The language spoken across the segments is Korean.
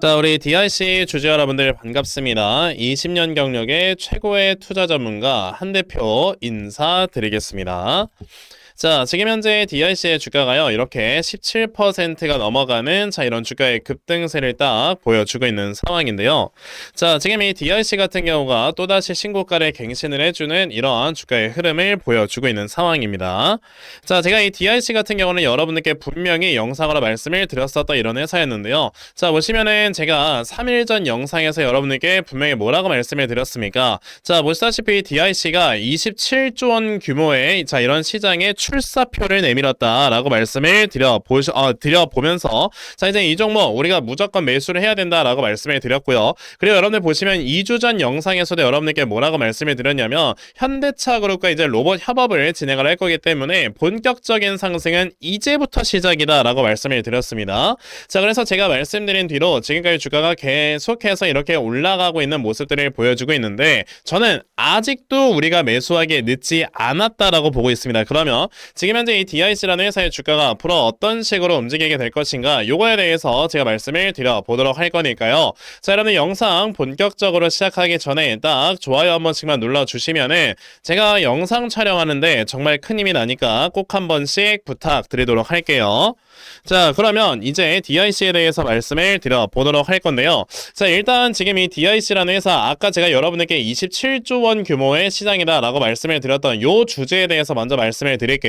자, 우리 DRC 주주 여러분들 반갑습니다. 20년 경력의 최고의 투자 전문가 한 대표 인사드리겠습니다. 자, 지금 현재 DRC의 주가가요, 이렇게 17%가 넘어가는, 자, 이런 주가의 급등세를 딱 보여주고 있는 상황인데요. 자, 지금 이 DRC 같은 경우가 또다시 신고가를 갱신을 해주는 이러한 주가의 흐름을 보여주고 있는 상황입니다. 자, 제가 이 DRC 같은 경우는 여러분들께 분명히 영상으로 말씀을 드렸었던 이런 회사였는데요. 자, 보시면은 제가 3일 전 영상에서 여러분들께 분명히 뭐라고 말씀을 드렸습니까? 자, 보시다시피 DIC가 27조 원 규모의 자, 이런 시장에 출사표를 내밀었다라고 말씀을 드려 보시 어, 드려 보면서 자, 이제 이 종목 우리가 무조건 매수를 해야 된다라고 말씀을 드렸고요. 그리고 여러분들 보시면 2주 전 영상에서도 여러분들께 뭐라고 말씀을 드렸냐면 현대차 그룹과 이제 로봇 협업을 진행을 할 거기 때문에 본격적인 상승은 이제부터 시작이다라고 말씀을 드렸습니다. 자, 그래서 제가 말씀드린 뒤로 지금까지 주가가 계속해서 이렇게 올라가고 있는 모습들을 보여주고 있는데 저는 아직도 우리가 매수하기에 늦지 않았다라고 보고 있습니다. 그러면 지금 현재 이 DIC라는 회사의 주가가 앞으로 어떤 식으로 움직이게 될 것인가 요거에 대해서 제가 말씀을 드려보도록 할 거니까요. 자, 여러분 영상 본격적으로 시작하기 전에 딱 좋아요 한 번씩만 눌러주시면은 제가 영상 촬영하는데 정말 큰 힘이 나니까 꼭 한 번씩 부탁드리도록 할게요. 자, 그러면 이제 DIC에 대해서 말씀을 드려보도록 할 건데요. 자, 일단 지금 이 DIC라는 회사, 아까 제가 여러분에게 27조 원 규모의 시장이다 라고 말씀을 드렸던 요 주제에 대해서 먼저 말씀을 드릴게요.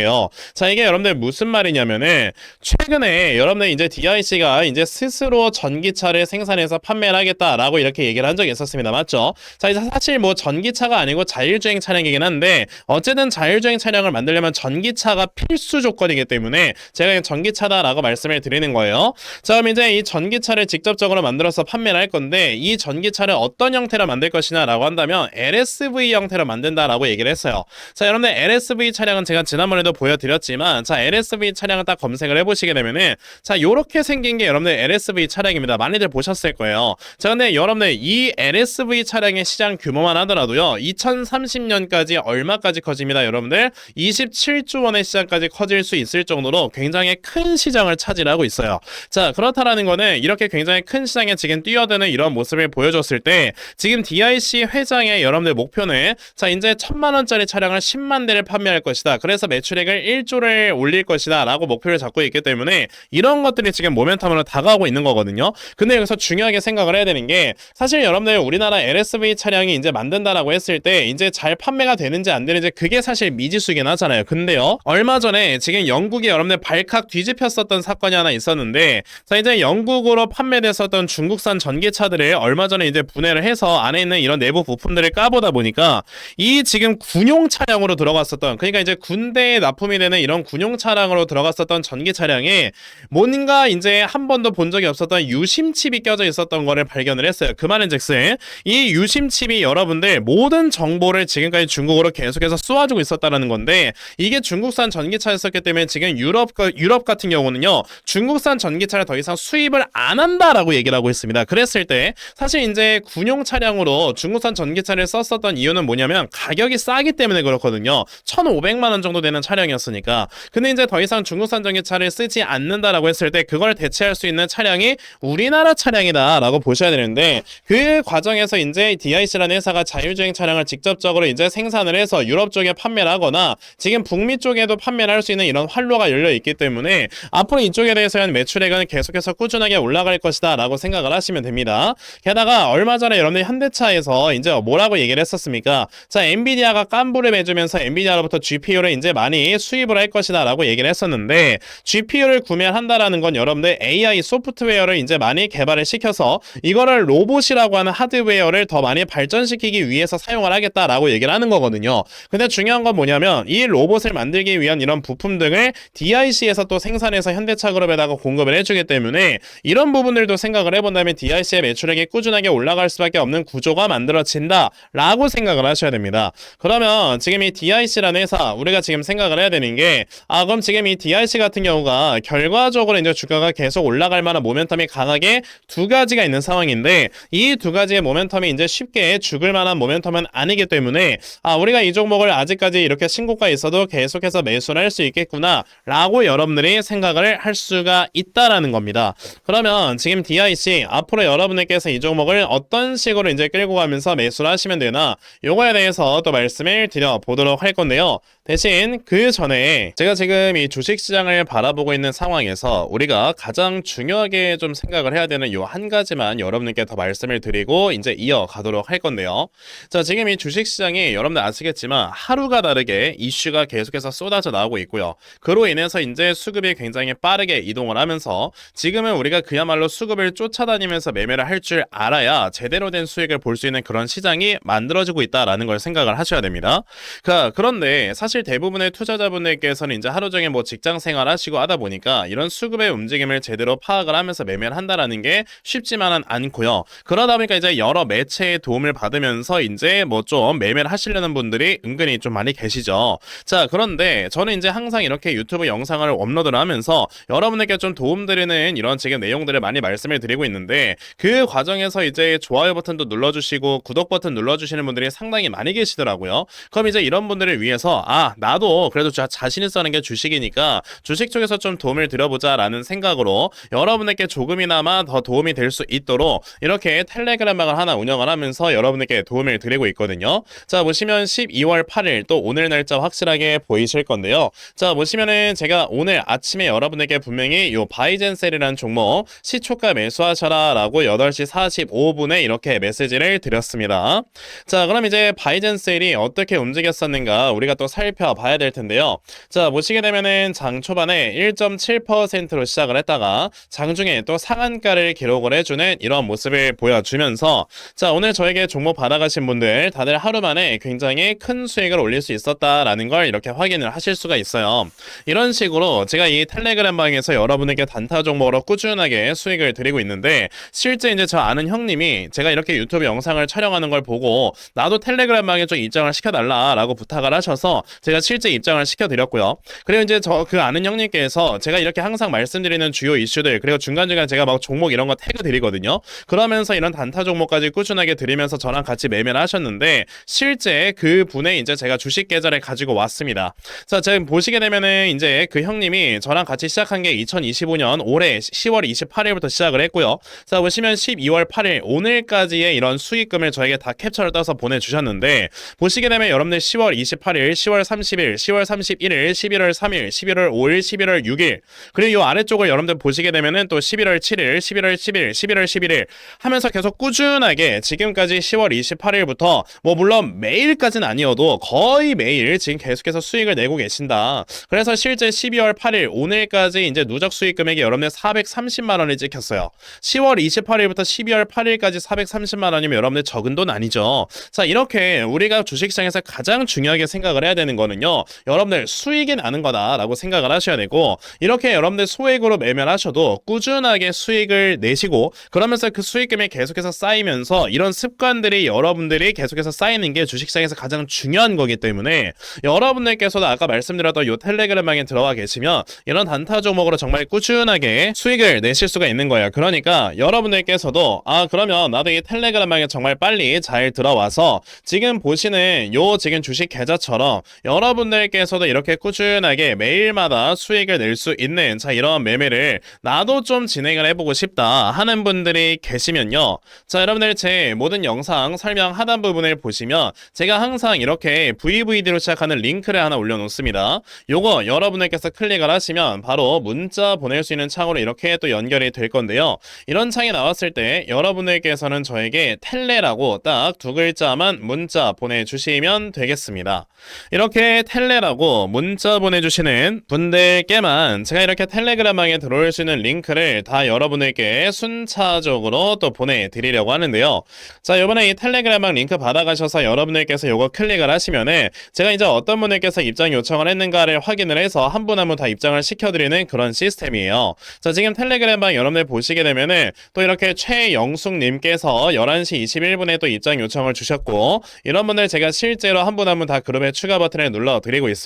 자, 이게 여러분들 무슨 말이냐면은, 최근에 여러분들 이제 DIC가 이제 스스로 전기차를 생산해서 판매를 하겠다라고 이렇게 얘기를 한 적이 있었습니다. 맞죠? 자, 이제 사실 뭐 전기차가 아니고 자율주행 차량이긴 한데, 어쨌든 자율주행 차량을 만들려면 전기차가 필수 조건이기 때문에 제가 전기차다라고 말씀을 드리는 거예요. 자, 그럼 이제 이 전기차를 직접적으로 만들어서 판매를 할 건데 이 전기차를 어떤 형태로 만들 것이냐라고 한다면 LSV 형태로 만든다라고 얘기를 했어요. 자, 여러분들 LSV 차량은 제가 지난번에도 보여드렸지만 자, LSV 차량을 딱 검색을 해보시게 되면은 자, 요렇게 생긴 게 여러분들 LSV 차량입니다. 많이들 보셨을 거예요. 자, 근데 여러분들 이 LSV 차량의 시장 규모만 하더라도요. 2030년까지 얼마까지 커집니다, 여러분들? 27조 원의 시장까지 커질 수 있을 정도로 굉장히 큰 시장을 차지하고 있어요. 자, 그렇다라는 거는 이렇게 굉장히 큰 시장에 지금 뛰어드는 이런 모습을 보여줬을 때 지금 DIC 회장의 여러분들 목표는 자, 이제 천만 원짜리 차량을 10만 대를 판매할 것이다. 그래서 매출 액을 1조를 올릴 것이다. 라고 목표를 잡고 있기 때문에 이런 것들이 지금 모멘텀으로 다가오고 있는 거거든요. 근데 여기서 중요하게 생각을 해야 되는 게 사실 여러분들 우리나라 LSV 차량이 이제 만든다라고 했을 때 이제 잘 판매가 되는지 안 되는지 그게 사실 미지수긴 하잖아요. 근데요. 얼마 전에 지금 영국이 여러분들 발칵 뒤집혔었던 사건이 하나 있었는데 자 이제 영국으로 판매됐었던 중국산 전기차들을 얼마 전에 이제 분해를 해서 안에 있는 이런 내부 부품들을 까보다 보니까 이 지금 군용 차량으로 들어갔었던 그러니까 이제 군대에 납품이 되는 이런 군용 차량으로 들어갔었던 전기 차량에 뭔가 이제 한 번도 본 적이 없었던 유심 칩이 껴져 있었던 거를 발견을 했어요. 그 말은즉슨 이 유심 칩이 여러분들 모든 정보를 지금까지 중국으로 계속해서 쏘아주고 있었다라는 건데 이게 중국산 전기차였었기 때문에 지금 유럽 유럽 같은 경우는요 중국산 전기차를 더 이상 수입을 안 한다라고 얘기를 하고 있습니다. 그랬을 때 사실 이제 군용 차량으로 중국산 전기차를 썼었던 이유는 뭐냐면 가격이 싸기 때문에 그렇거든요. 1,500만 원 정도 되는 차량이었으니까. 근데 이제 더 이상 중국산 전기차를 쓰지 않는다라고 했을 때 그걸 대체할 수 있는 차량이 우리나라 차량이다라고 보셔야 되는데 그 과정에서 이제 DIC라는 회사가 자율주행 차량을 직접적으로 이제 생산을 해서 유럽 쪽에 판매를 하거나 지금 북미 쪽에도 판매를 할 수 있는 이런 활로가 열려 있기 때문에 앞으로 이쪽에 대해서는 매출액은 계속해서 꾸준하게 올라갈 것이다라고 생각을 하시면 됩니다. 게다가 얼마 전에 여러분들 현대차에서 이제 뭐라고 얘기를 했었습니까? 자, 엔비디아가 깐부를 매주면서 엔비디아로부터 GPU를 이제 많이 수입을 할 것이다 라고 얘기를 했었는데 GPU를 구매한다라는 건 여러분들 AI 소프트웨어를 이제 많이 개발을 시켜서 이거를 로봇이라고 하는 하드웨어를 더 많이 발전시키기 위해서 사용을 하겠다라고 얘기를 하는 거거든요. 근데 중요한 건 뭐냐면 이 로봇을 만들기 위한 이런 부품 등을 DIC에서 또 생산해서 현대차 그룹에다가 공급을 해주기 때문에 이런 부분들도 생각을 해본다면 DIC의 매출액이 꾸준하게 올라갈 수밖에 없는 구조가 만들어진다라고 생각을 하셔야 됩니다. 그러면 지금 이 DIC라는 회사 우리가 지금 생각을 생각을 해야 되는 게, 아, 그럼 지금 이 DRC 같은 경우가 결과적으로 이제 주가가 계속 올라갈 만한 모멘텀이 강하게 두 가지가 있는 상황인데, 이 두 가지의 모멘텀이 이제 쉽게 죽을 만한 모멘텀은 아니기 때문에, 아, 우리가 이 종목을 아직까지 이렇게 신고가 있어도 계속해서 매수를 할 수 있겠구나, 라고 여러분들이 생각을 할 수가 있다라는 겁니다. 그러면 지금 DIC, 앞으로 여러분들께서 이 종목을 어떤 식으로 이제 끌고 가면서 매수를 하시면 되나, 요거에 대해서 또 말씀을 드려보도록 할 건데요. 대신 그 전에 제가 지금 이 주식시장을 바라보고 있는 상황에서 우리가 가장 중요하게 좀 생각을 해야 되는 요 한 가지만 여러분께 더 말씀을 드리고 이제 이어가도록 할 건데요. 자, 지금 이 주식시장이 여러분들 아시겠지만 하루가 다르게 이슈가 계속해서 쏟아져 나오고 있고요. 그로 인해서 이제 수급이 굉장히 빠르게 이동을 하면서 지금은 우리가 그야말로 수급을 쫓아다니면서 매매를 할 줄 알아야 제대로 된 수익을 볼 수 있는 그런 시장이 만들어지고 있다라는 걸 생각을 하셔야 됩니다. 그, 그런데 사실 대부분의 투자 자분들께서는 이제 하루 종일 뭐 직장 생활 하시고 하다 보니까 이런 수급의 움직임을 제대로 파악을 하면서 매매를 한다라는 게 쉽지만은 않고요. 그러다 보니까 이제 여러 매체의 도움을 받으면서 이제 뭐 좀 매매를 하시려는 분들이 은근히 좀 많이 계시죠. 자, 그런데 저는 이제 항상 이렇게 유튜브 영상을 업로드를 하면서 여러분에게 좀 도움드리는 이런 지금 내용들을 많이 말씀을 드리고 있는데 그 과정에서 이제 좋아요 버튼도 눌러주시고 구독 버튼 눌러주시는 분들이 상당히 많이 계시더라고요. 그럼 이제 이런 분들을 위해서 아 나도 그래도 자, 자신 있어 하는 게 주식이니까 주식 쪽에서 좀 도움을 드려보자라는 생각으로 여러분에게 조금이나마 더 도움이 될 수 있도록 이렇게 텔레그램방을 하나 운영을 하면서 여러분에게 도움을 드리고 있거든요. 자 보시면 12월 8일 또 오늘 날짜 확실하게 보이실 건데요. 자 보시면은 제가 오늘 아침에 여러분에게 분명히 요 바이젠셀이라는 종목 시초가 매수하셔라 라고 8시 45분에 이렇게 메시지를 드렸습니다. 자 그럼 이제 바이젠셀이 어떻게 움직였었는가 우리가 또 살펴봐야 될 텐데 요. 자 보시게 되면은 장 초반에 1.7%로 시작을 했다가 장중에 또 상한가를 기록을 해주는 이런 모습을 보여주면서 자 오늘 저에게 종목 받아가신 분들 다들 하루 만에 굉장히 큰 수익을 올릴 수 있었다라는 걸 이렇게 확인을 하실 수가 있어요. 이런 식으로 제가 이 텔레그램 방에서 여러분에게 단타 종목으로 꾸준하게 수익을 드리고 있는데 실제 이제 저 아는 형님이 제가 이렇게 유튜브 영상을 촬영하는 걸 보고 나도 텔레그램 방에 좀 입장을 시켜달라라고 부탁을 하셔서 제가 실제 입장 을 시켜드렸고요. 그리고 이제 저 그 아는 형님께서 제가 이렇게 항상 말씀드리는 주요 이슈들 그리고 중간중간 제가 막 종목 이런 거 태그 드리거든요. 그러면서 이런 단타 종목까지 꾸준하게 드리면서 저랑 같이 매매를 하셨는데 실제 그 분의 이제 제가 주식 계좌를 가지고 왔습니다. 자, 지금 보시게 되면은 이제 그 형님이 저랑 같이 시작한 게 2025년 올해 10월 28일부터 시작을 했고요. 자, 보시면 12월 8일 오늘까지의 이런 수익금을 저에게 다 캡처를 떠서 보내주셨는데 보시게 되면 여러분들 10월 28일, 10월 30일, 10월 31일, 11월 3일, 11월 5일, 11월 6일 그리고 이 아래쪽을 여러분들 보시게 되면은 또 11월 7일, 11월 10일, 11월 11일 하면서 계속 꾸준하게 지금까지 10월 28일부터 뭐 물론 매일까지는 아니어도 거의 매일 지금 계속해서 수익을 내고 계신다. 그래서 실제 12월 8일 오늘까지 이제 누적 수익 금액이 여러분들 430만 원이 찍혔어요. 10월 28일부터 12월 8일까지 430만 원이면 여러분들 적은 돈 아니죠. 자, 이렇게 우리가 주식시장에서 가장 중요하게 생각을 해야 되는 거는요. 여러분들 수익이 나는 거다라고 생각을 하셔야 되고 이렇게 여러분들 소액으로 매매를 하셔도 꾸준하게 수익을 내시고 그러면서 그 수익금이 계속해서 쌓이면서 이런 습관들이 여러분들이 계속해서 쌓이는 게 주식시장에서 가장 중요한 거기 때문에 여러분들께서도 아까 말씀드렸던 요 텔레그램방에 들어와 계시면 이런 단타 종목으로 정말 꾸준하게 수익을 내실 수가 있는 거예요. 그러니까 여러분들께서도 아 그러면 나도 이 텔레그램방에 정말 빨리 잘 들어와서 지금 보시는 요 지금 주식 계좌처럼 여러분들께 서도 이렇게 꾸준하게 매일마다 수익을 낼 수 있는 자 이런 매매를 나도 좀 진행을 해보고 싶다 하는 분들이 계시면요. 자 여러분들 제 모든 영상 설명 하단 부분을 보시면 제가 항상 이렇게 VVD로 시작하는 링크를 하나 올려놓습니다. 요거 여러분들께서 클릭을 하시면 바로 문자 보낼 수 있는 창으로 이렇게 또 연결이 될 건데요. 이런 창이 나왔을 때 여러분들께서는 저에게 텔레라고 딱 두 글자만 문자 보내주시면 되겠습니다. 이렇게 텔레라 고 문자 보내주시는 분들께만 제가 이렇게 텔레그램방에 들어올 수 있는 링크를 다 여러분에게 순차적으로 또 보내드리려고 하는데요. 자, 이번에 이 텔레그램방 링크 받아가셔서 여러분들께서 이거 클릭을 하시면은 제가 이제 어떤 분들께서 입장 요청을 했는가를 확인을 해서 한 분 한 분 다 입장을 시켜드리는 그런 시스템이에요. 자, 지금 텔레그램방 여러분들 보시게 되면은 또 이렇게 최영숙님께서 11시 21분에 또 입장 요청을 주셨고 이런 분들 제가 실제로 한 분 한 분 다 그룹에 추가 버튼을 눌러 드리고 있습니다.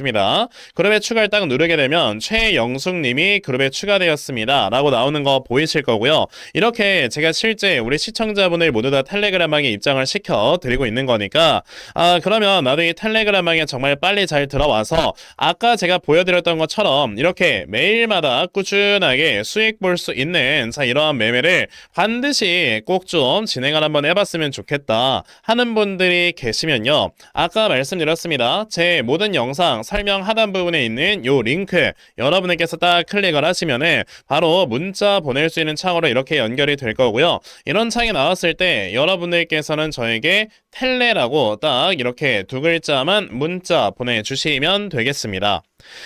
그룹에 추가를 딱 누르게 되면 최영숙님이 그룹에 추가되었습니다. 라고 나오는 거 보이실 거고요. 이렇게 제가 실제 우리 시청자분을 모두 다 텔레그램방에 입장을 시켜 드리고 있는 거니까 아 그러면 나도 이 텔레그램방에 정말 빨리 잘 들어와서 아까 제가 보여드렸던 것처럼 이렇게 매일마다 꾸준하게 수익 볼 수 있는 자 이러한 매매를 반드시 꼭 좀 진행을 한번 해봤으면 좋겠다 하는 분들이 계시면요 아까 말씀드렸습니다 제 모든 영상 설명 하단 부분에 있는 요 링크 여러분에게서 딱 클릭을 하시면은 바로 문자 보낼 수 있는 창으로 이렇게 연결이 될 거고요 이런 창이 나왔을 때 여러분들께서는 저에게 텔레라고 딱 이렇게 두 글자만 문자 보내주시면 되겠습니다.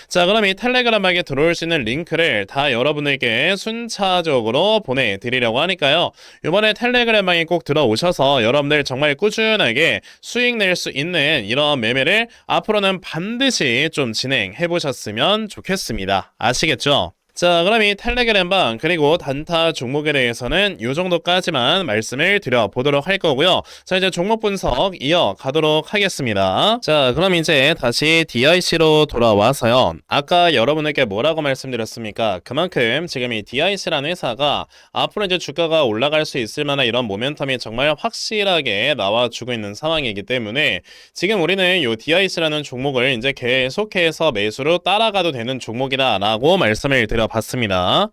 자, 그럼 이 텔레그램에게 들어올 수 있는 링크를 다 여러분에게 순차적으로 보내드리려고 하니까요. 이번에 텔레그램방에 꼭 들어오셔서 여러분들 정말 꾸준하게 수익 낼 수 있는 이런 매매를 앞으로는 반드시 좀 진행해 보셨으면 좋겠습니다. 아시겠죠? 자, 그럼 이 텔레그램방 그리고 단타 종목에 대해서는 이 정도까지만 말씀을 드려보도록 할 거고요. 자, 이제 종목 분석 이어 가도록 하겠습니다. 자, 그럼 이제 다시 DIC로 돌아와서요. 아까 여러분에게 뭐라고 말씀드렸습니까? 그만큼 지금 이 DIC라는 회사가 앞으로 이제 주가가 올라갈 수 있을 만한 이런 모멘텀이 정말 확실하게 나와주고 있는 상황이기 때문에 지금 우리는 이 DIC라는 종목을 이제 계속해서 매수로 따라가도 되는 종목이다라고 말씀을 드려 봤습니다.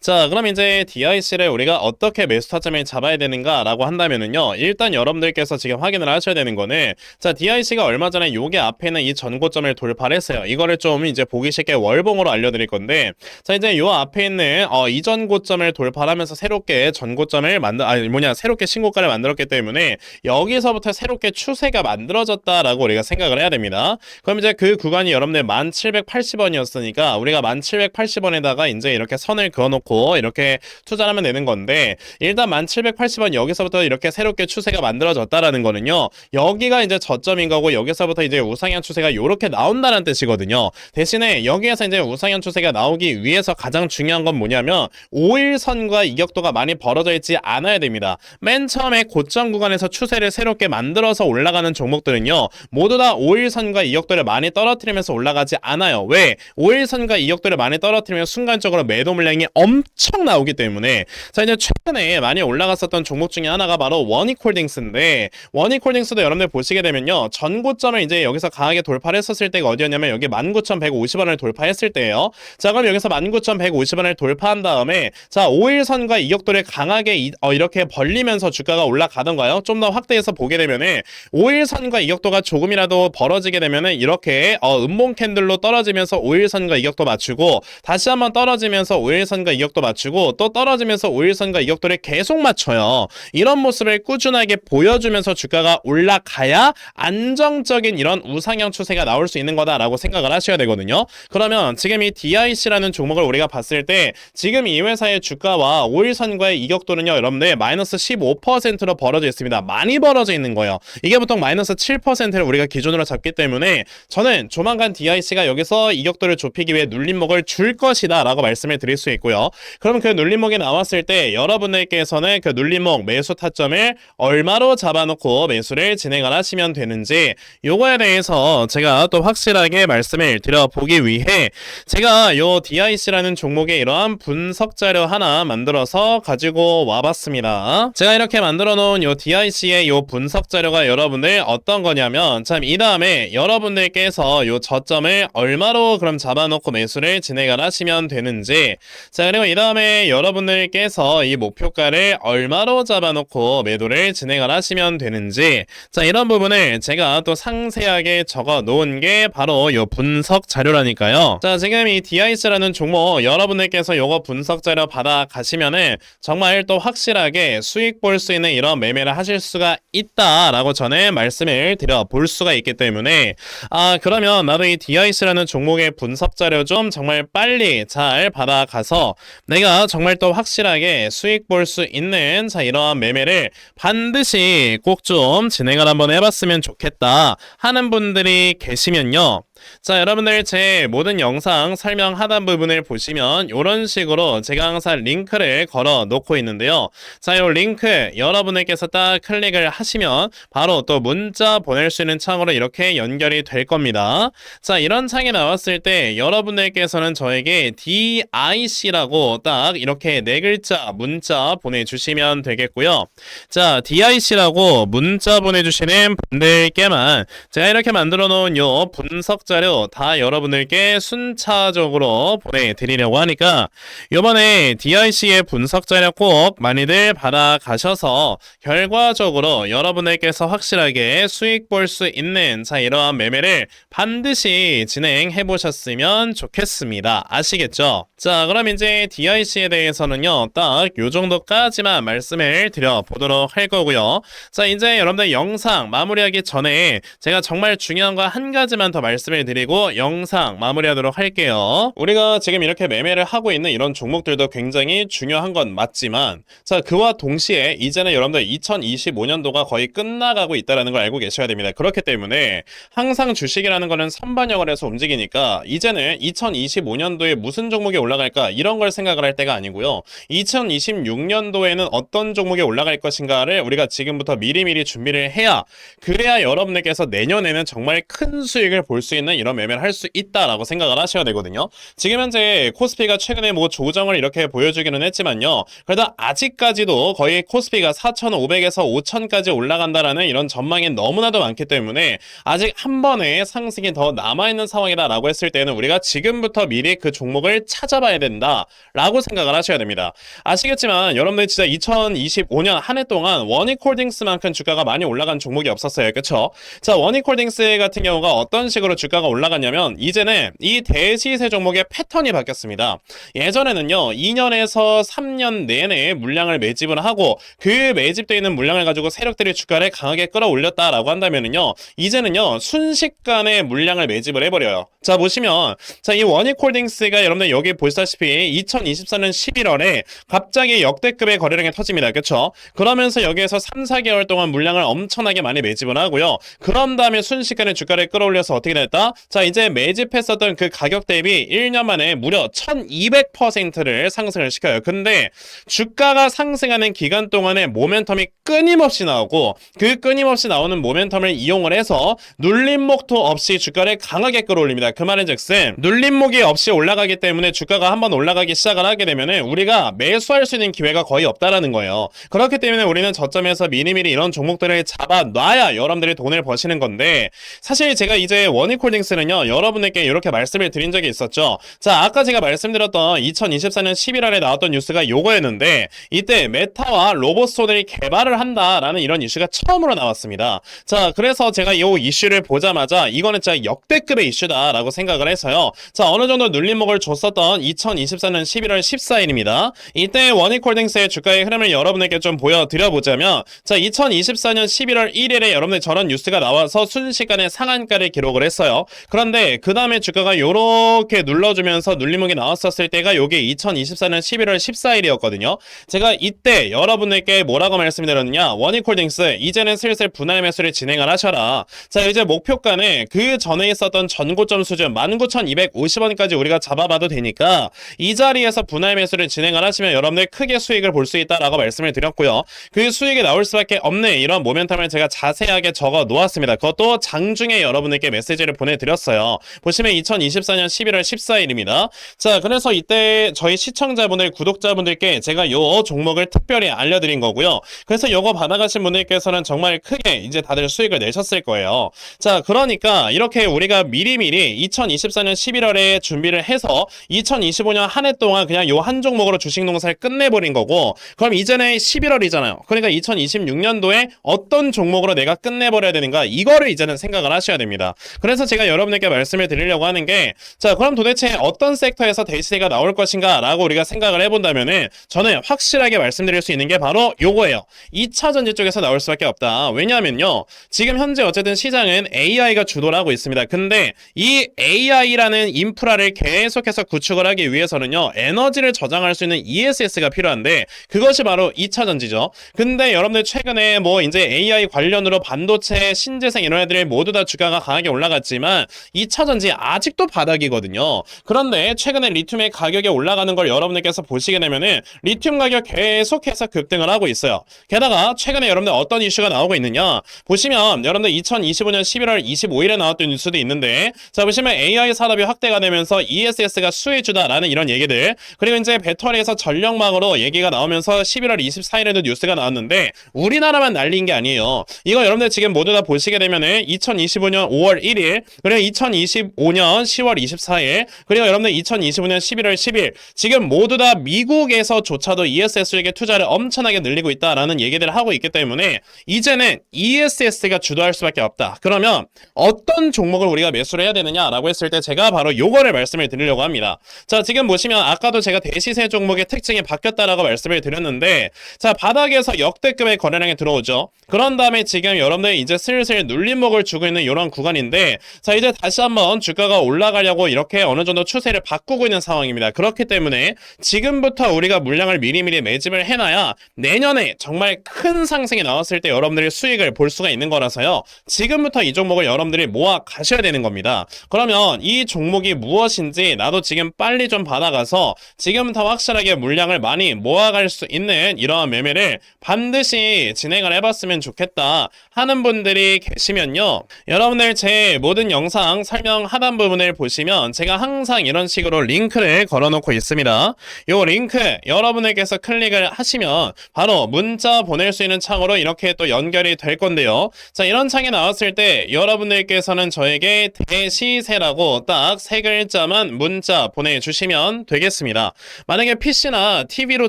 자, 그럼 이제 DIC를 우리가 어떻게 매수 타점을 잡아야 되는가라고 한다면은요. 일단 여러분들께서 지금 확인을 하셔야 되는 거는 자, DIC가 얼마 전에 요게 앞에 있는 이 전고점을 돌파를 했어요. 이거를 좀 이제 보기 쉽게 월봉으로 알려드릴 건데 자, 이제 요 앞에 있는 어, 이전 고점을 돌파하면서 새롭게 전고점을 만들 아니 뭐냐 새롭게 신고가를 만들었기 때문에 여기서부터 새롭게 추세가 만들어졌다라고 우리가 생각을 해야 됩니다. 그럼 이제 그 구간이 여러분들 1780원이었으니까 우리가 1780원에다가 여기다가 이제 이렇게 선을 그어놓고 이렇게 투자를 하면 되는 건데 일단 1780원 여기서부터 이렇게 새롭게 추세가 만들어졌다라는 거는요. 여기가 이제 저점인 거고 여기서부터 이제 우상향 추세가 이렇게 나온다는 뜻이거든요. 대신에 여기에서 이제 우상향 추세가 나오기 위해서 가장 중요한 건 뭐냐면 5일선과 이격도가 많이 벌어져 있지 않아야 됩니다. 맨 처음에 고점 구간에서 추세를 새롭게 만들어서 올라가는 종목들은요. 모두 다 5일선과 이격도를 많이 떨어뜨리면서 올라가지 않아요. 왜? 5일선과 이격도를 많이 떨어뜨리면 순간 적으로 매도 물량이 엄청 나오기 때문에 자 이제 최근에 많이 올라갔었던 종목 중에 하나가 바로 원익홀딩스인데 원익홀딩스도 여러분들 보시게 되면요. 전고점을 이제 여기서 강하게 돌파를 했었을 때가 어디였냐면 여기 19,150원을 돌파했을 때예요. 자 그럼 여기서 19,150원을 돌파한 다음에 자 5일선과 이격도를 강하게 이, 어, 이렇게 벌리면서 주가가 올라가던가요? 좀 더 확대해서 보게 되면은 5일선과 이격도가 조금이라도 벌어지게 되면은 이렇게 어, 음봉 캔들로 떨어지면서 5일선과 이격도 맞추고 다시 한번 떨어지면서 5일선과 이격도 맞추고 또 떨어지면서 5일선과 이격도를 계속 맞춰요. 이런 모습을 꾸준하게 보여주면서 주가가 올라가야 안정적인 이런 우상향 추세가 나올 수 있는 거다라고 생각을 하셔야 되거든요. 그러면 지금 이 DIC라는 종목을 우리가 봤을 때 지금 이 회사의 주가와 5일선과의 이격도는요. 여러분들 마이너스 15%로 벌어져 있습니다. 많이 벌어져 있는 거예요. 이게 보통 마이너스 7%를 우리가 기준으로 잡기 때문에 저는 조만간 DIC가 여기서 이격도를 좁히기 위해 눌림목을 줄 것이다 라고 말씀을 드릴 수 있고요. 그럼 그 눌림목이 나왔을 때 여러분들께서는 그 눌림목 매수 타점을 얼마로 잡아놓고 매수를 진행을 하시면 되는지 요거에 대해서 제가 또 확실하게 말씀을 드려보기 위해 제가 요 DIC라는 종목의 이러한 분석 자료 하나 만들어서 가지고 와봤습니다. 제가 이렇게 만들어 놓은 요 DIC의 요 분석 자료가 여러분들 어떤 거냐면 참 이 다음에 여러분들께서 요 저점을 얼마로 그럼 잡아놓고 매수를 진행을 하시면 되는지. 자 그리고 이 다음에 여러분들께서 이 목표가를 얼마로 잡아놓고 매도를 진행을 하시면 되는지. 자 이런 부분을 제가 또 상세하게 적어 놓은 게 바로 이 분석 자료라니까요. 자 지금 이 DIC라는 종목 여러분들께서 요거 분석 자료 받아 가시면은 정말 또 확실하게 수익 볼 수 있는 이런 매매를 하실 수가 있다라고 저는 말씀을 드려 볼 수가 있기 때문에. 아 그러면 나도 이 DIC라는 종목의 분석 자료 좀 정말 빨리 잘 받아가서 내가 정말 또 확실하게 수익 볼 수 있는 자 이러한 매매를 반드시 꼭 좀 진행을 한번 해봤으면 좋겠다 하는 분들이 계시면요. 자, 여러분들 제 모든 영상 설명 하단 부분을 보시면 이런 식으로 제가 항상 링크를 걸어 놓고 있는데요. 자, 이 링크 여러분들께서 딱 클릭을 하시면 바로 또 문자 보낼 수 있는 창으로 이렇게 연결이 될 겁니다. 자, 이런 창이 나왔을 때 여러분들께서는 저에게 DIC라고 딱 이렇게 네 글자 문자 보내주시면 되겠고요. 자, DIC라고 문자 보내주시는 분들께만 제가 이렇게 만들어 놓은 요 분석 자료 다 여러분들께 순차적으로 보내드리려고 하니까 요번에 DIC의 분석 자료 꼭 많이들 받아가셔서 결과적으로 여러분들께서 확실하게 수익 볼 수 있는 자 이러한 매매를 반드시 진행해 보셨으면 좋겠습니다. 아시겠죠? 자 그럼 이제 DIC에 대해서는요 딱 요 정도까지만 말씀을 드려보도록 할 거고요. 자 이제 여러분들 영상 마무리하기 전에 제가 정말 중요한 거 한 가지만 더 말씀 을 드리고 영상 마무리하도록 할게요. 우리가 지금 이렇게 매매를 하고 있는 이런 종목들도 굉장히 중요한 건 맞지만 자 그와 동시에 이제는 여러분들 2025년도가 거의 끝나가고 있다는 걸 알고 계셔야 됩니다. 그렇기 때문에 항상 주식이라는 거는 선반영을 해서 움직이니까 이제는 2025년도에 무슨 종목이 올라갈까 이런 걸 생각을 할 때가 아니고요. 2026년도에는 어떤 종목이 올라갈 것인가를 우리가 지금부터 미리미리 준비를 해야 그래야 여러분들께서 내년에는 정말 큰 수익을 볼 수 있는 이런 매매를 할 수 있다라고 생각을 하셔야 되거든요. 지금 현재 코스피가 최근에 뭐 조정을 이렇게 보여주기는 했지만요. 그래도 아직까지도 거의 코스피가 4,500에서 5,000까지 올라간다라는 이런 전망이 너무나도 많기 때문에 아직 한 번의 상승이 더 남아있는 상황이다라고 했을 때는 우리가 지금부터 미리 그 종목을 찾아봐야 된다라고 생각을 하셔야 됩니다. 아시겠지만 여러분들 진짜 2025년 한 해 동안 원익홀딩스만큼 주가가 많이 올라간 종목이 없었어요. 그쵸? 자, 원익홀딩스 같은 경우가 어떤 식으로 주가 가 올라갔냐면 이제는 이 대시세 종목의 패턴이 바뀌었습니다. 예전에는요, 2년에서 3년 내내 물량을 매집을 하고 그 매집되어 있는 물량을 가지고 세력들이 주가를 강하게 끌어올렸다라고 한다면은요, 이제는요, 순식간에 물량을 매집을 해버려요. 자, 보시면, 자, 이 원익홀딩스가 여러분들 여기 보시다시피 2024년 11월에 갑자기 역대급의 거래량이 터집니다. 그쵸? 그러면서 여기에서 3, 4개월 동안 물량을 엄청나게 많이 매집을 하고요. 그런 다음에 순식간에 주가를 끌어올려서 어떻게 됐다? 자, 이제 매집했었던 그 가격 대비 1년 만에 무려 1200%를 상승을 시켜요. 근데 주가가 상승하는 기간 동안에 모멘텀이 끊임없이 나오고 그 끊임없이 나오는 모멘텀을 이용을 해서 눌림목도 없이 주가를 강하게 끌어올립니다. 그 말은 즉슨 눌림목이 없이 올라가기 때문에 주가가 한번 올라가기 시작을 하게 되면은 우리가 매수할 수 있는 기회가 거의 없다라는 거예요. 그렇기 때문에 우리는 저점에서 미리미리 이런 종목들을 잡아놔야 여러분들이 돈을 버시는 건데 사실 제가 이제 원익 홀딩스는요 여러분에게 이렇게 말씀을 드린 적이 있었죠. 자 아까 제가 말씀드렸던 2024년 11월에 나왔던 뉴스가 요거였는데 이때 메타와 로봇손을 개발을 한다라는 이런 이슈가 처음으로 나왔습니다. 자 그래서 제가 이 이슈를 보자마자 이거는 진짜 역대급의 이슈다라고 생각을 해서요. 자 어느 정도 눌림목을 줬었던 2024년 11월 14일입니다. 이때 원익홀딩스의 주가의 흐름을 여러분에게 좀 보여드려보자면 자 2024년 11월 1일에 여러분들 저런 뉴스가 나와서 순식간에 상한가를 기록을 했어요. 그런데 그 다음에 주가가 요렇게 눌러주면서 눌림목이 나왔었을 때가 요게 2024년 11월 14일이었거든요. 제가 이때 여러분들께 뭐라고 말씀드렸느냐 원익홀딩스 이제는 슬슬 분할 매수를 진행을 하셔라. 자 이제 목표가는 그 전에 있었던 전고점 수준 19,250원까지 우리가 잡아봐도 되니까 이 자리에서 분할 매수를 진행을 하시면 여러분들 크게 수익을 볼 수 있다라고 말씀을 드렸고요. 그 수익이 나올 수밖에 없는 이런 모멘텀을 제가 자세하게 적어 놓았습니다. 그것도 장중에 여러분들께 메시지를 보내 드렸어요. 보시면 2024년 11월 14일입니다. 자, 그래서 이때 저희 시청자분들, 구독자분들께 제가 요 종목을 특별히 알려드린 거고요. 그래서 요거 받아가신 분들께서는 정말 크게 이제 다들 수익을 내셨을 거예요. 자, 그러니까 이렇게 우리가 미리미리 2024년 11월에 준비를 해서 2025년 한 해 동안 그냥 요 한 종목으로 주식 농사를 끝내버린 거고 그럼 이제는 11월이잖아요. 그러니까 2026년도에 어떤 종목으로 내가 끝내버려야 되는가 이거를 이제는 생각을 하셔야 됩니다. 그래서 제가 여러분에게 말씀을 드리려고 하는 게 자 그럼 도대체 어떤 섹터에서 데이시대가 나올 것인가 라고 우리가 생각을 해본다면은 저는 확실하게 말씀드릴 수 있는 게 바로 요거예요. 2차 전지 쪽에서 나올 수밖에 없다. 왜냐하면요. 지금 현재 어쨌든 시장은 AI가 주도를 하고 있습니다. 근데 이 AI라는 인프라를 계속해서 구축을 하기 위해서는요. 에너지를 저장할 수 있는 ESS가 필요한데 그것이 바로 2차 전지죠. 근데 여러분들 최근에 뭐 이제 AI 관련으로 반도체, 신재생 이런 애들이 모두 다 주가가 강하게 올라갔지만 있지만 2차 전지 아직도 바닥이거든요. 그런데 최근에 리튬의 가격이 올라가는 걸 여러분들께서 보시게 되면은 리튬 가격 계속해서 급등을 하고 있어요. 게다가 최근에 여러분들 어떤 이슈가 나오고 있느냐 보시면 여러분들 2025년 11월 25일에 나왔던 뉴스도 있는데 자 보시면 AI 산업이 확대가 되면서 ESS가 수혜주다라는 이런 얘기들 그리고 이제 배터리에서 전력망으로 얘기가 나오면서 11월 24일에도 뉴스가 나왔는데 우리나라만 날린 게 아니에요. 이거 여러분들 지금 모두 다 보시게 되면은 2025년 5월 1일 그리고 2025년 10월 24일 그리고 여러분들 2025년 11월 10일 지금 모두 다 미국에서조차도 ESS에게 투자를 엄청나게 늘리고 있다라는 얘기들을 하고 있기 때문에 이제는 ESS가 주도할 수밖에 없다. 그러면 어떤 종목을 우리가 매수를 해야 되느냐라고 했을 때 제가 바로 요거를 말씀을 드리려고 합니다. 자, 지금 보시면 아까도 제가 대시세 종목의 특징이 바뀌었다라고 말씀을 드렸는데 자, 바닥에서 역대급의 거래량이 들어오죠. 그런 다음에 지금 여러분들 이제 슬슬 눌림목을 주고 있는 이런 구간인데 자, 이제 다시 한번 주가가 올라가려고 이렇게 어느 정도 추세를 바꾸고 있는 상황입니다. 그렇기 때문에 지금부터 우리가 물량을 미리미리 매집을 해놔야 내년에 정말 큰 상승이 나왔을 때 여러분들이 수익을 볼 수가 있는 거라서요. 지금부터 이 종목을 여러분들이 모아 가셔야 되는 겁니다. 그러면 이 종목이 무엇인지 나도 지금 빨리 좀 받아가서 지금부터 확실하게 물량을 많이 모아갈 수 있는 이러한 매매를 반드시 진행을 해봤으면 좋겠다 하는 분들이 계시면요. 여러분들 제 모든 영상 설명 하단 부분을 보시면 제가 항상 이런 식으로 링크를 걸어놓고 있습니다. 요 링크 여러분에게서 클릭을 하시면 바로 문자 보낼 수 있는 창으로 이렇게 또 연결이 될 건데요. 자, 이런 창이 나왔을 때 여러분들께서는 저에게 대시세라고 딱 세 글자만 문자 보내주시면 되겠습니다. 만약에 PC나 TV로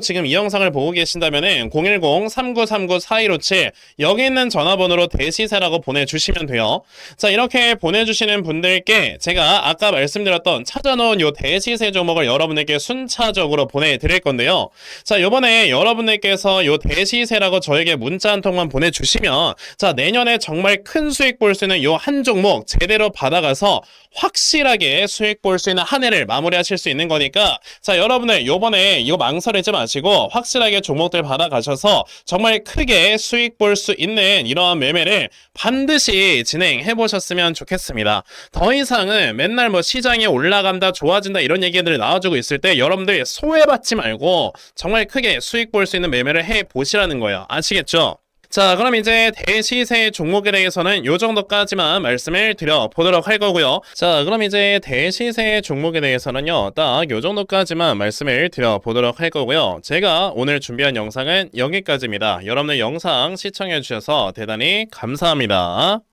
지금 이 영상을 보고 계신다면 010-3939-4157 여기 있는 전화번호로 대시세라고 보내주시면 돼요. 자, 이렇게 보내주시 는 분들께 제가 아까 말씀드렸던 찾아놓은 요 대시세 종목을 여러분에게 순차적으로 보내드릴 건데요. 자, 요번에 여러분들께서 요 대시세라고 저에게 문자 한 통만 보내주시면 자, 내년에 정말 큰 수익 볼 수 있는 요 한 종목 제대로 받아가서 확실하게 수익 볼 수 있는 한 해를 마무리하실 수 있는 거니까 자, 여러분들 요번에 이거 망설이지 마시고 확실하게 종목들 받아가셔서 정말 크게 수익 볼 수 있는 이러한 매매를 반드시 진행해 보셨으면 좋겠습니다. 더 이상은 맨날 뭐 시장이 올라간다, 좋아진다 이런 얘기들이 나와주고 있을 때 여러분들 소외받지 말고 정말 크게 수익 볼 수 있는 매매를 해 보시라는 거예요. 아시겠죠? 자, 그럼 이제 대시세 종목에 대해서는 요 정도까지만 말씀을 드려 보도록 할 거고요. 자, 그럼 이제 대시세 종목에 대해서는요, 딱 요 정도까지만 말씀을 드려 보도록 할 거고요. 제가 오늘 준비한 영상은 여기까지입니다. 여러분들 영상 시청해 주셔서 대단히 감사합니다.